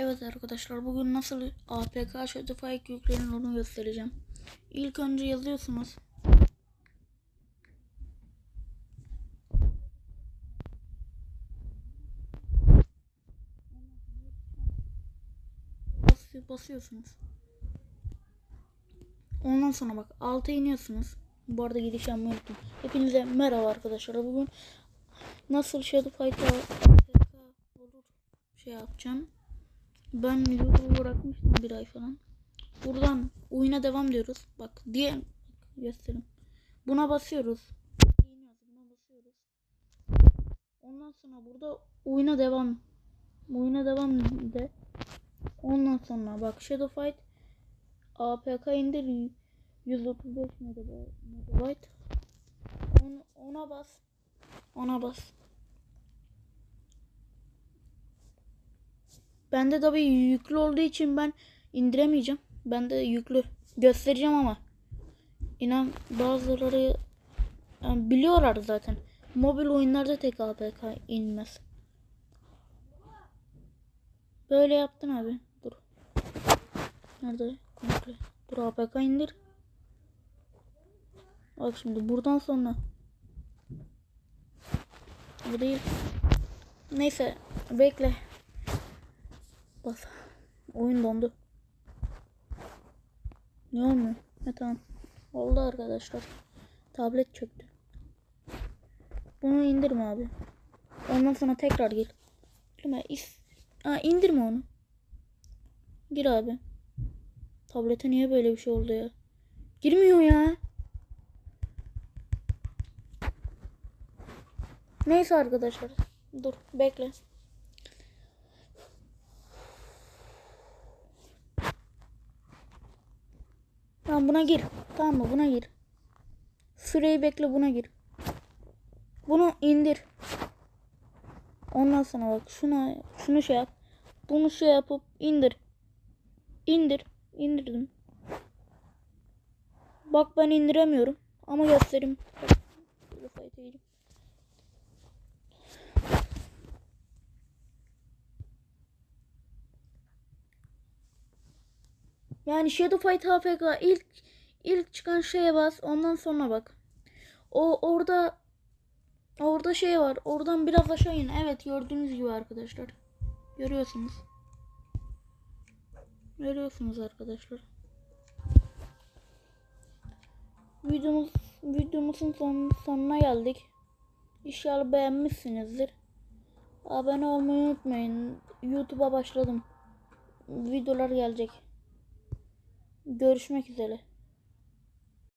Evet arkadaşlar bugün nasıl APK Shopify yüklenir onu göstereceğim. İlk önce yazıyorsunuz. Bas- basıyorsunuz. Ondan sonra bak alta iniyorsunuz. Bu arada gidiş yapmayı. Hepinize merhaba arkadaşlar. Bugün nasıl Shadow Fight'a APK olur şey yapacağım. Ben YouTube'u bırakmıştım bir ay falan. Buradan oyuna devam diyoruz. Bak diye göstereyim. Buna basıyoruz. Buna basıyoruz. Ondan sonra burada oyuna devam. Oyuna devam de. Ondan sonra bak Shadow Fight APK indir 135 megabyte. Onu, ona bas. Ona bas. Bende tabii yüklü olduğu için ben indiremeyeceğim. Bende yüklü. Göstereceğim ama. İnan bazıları yani biliyorlar zaten. Mobil oyunlarda tek APK inmez. Böyle yaptın abi. Dur. Nerede? Komple. Dur APK indir. Bak şimdi buradan sonra. Bu değil. Neyse. Bekle. Bas. Oyun dondu. Ne olmuyor? Ha tamam. Oldu arkadaşlar. Tablet çöktü. Bunu indirme abi. Ondan sonra tekrar gir. Girme. Aa, indirme onu. Gir abi. Tablete niye böyle bir şey oldu ya? Girmiyor ya. Neyse arkadaşlar. Dur bekle. Tamam buna gir. Tamam mı? Buna gir. Süreyi bekle buna gir. Bunu indir. Ondan sonra bak şuna şunu şey yap. Bunu şey yapıp indir. İndir. İndirdim. Bak ben indiremiyorum. Ama göstereyim. Bak, Yani Shadow Fight ilk ilk çıkan şeye bas ondan sonra bak. O orada orada şey var. Oradan biraz aşağı in. Evet gördüğünüz gibi arkadaşlar. Görüyorsunuz. Görüyorsunuz arkadaşlar. Videomuz videomuzun son, sonuna geldik. İnşallah beğenmişsinizdir. Abone olmayı unutmayın. YouTube'a başladım. Videolar gelecek. Görüşmek üzere.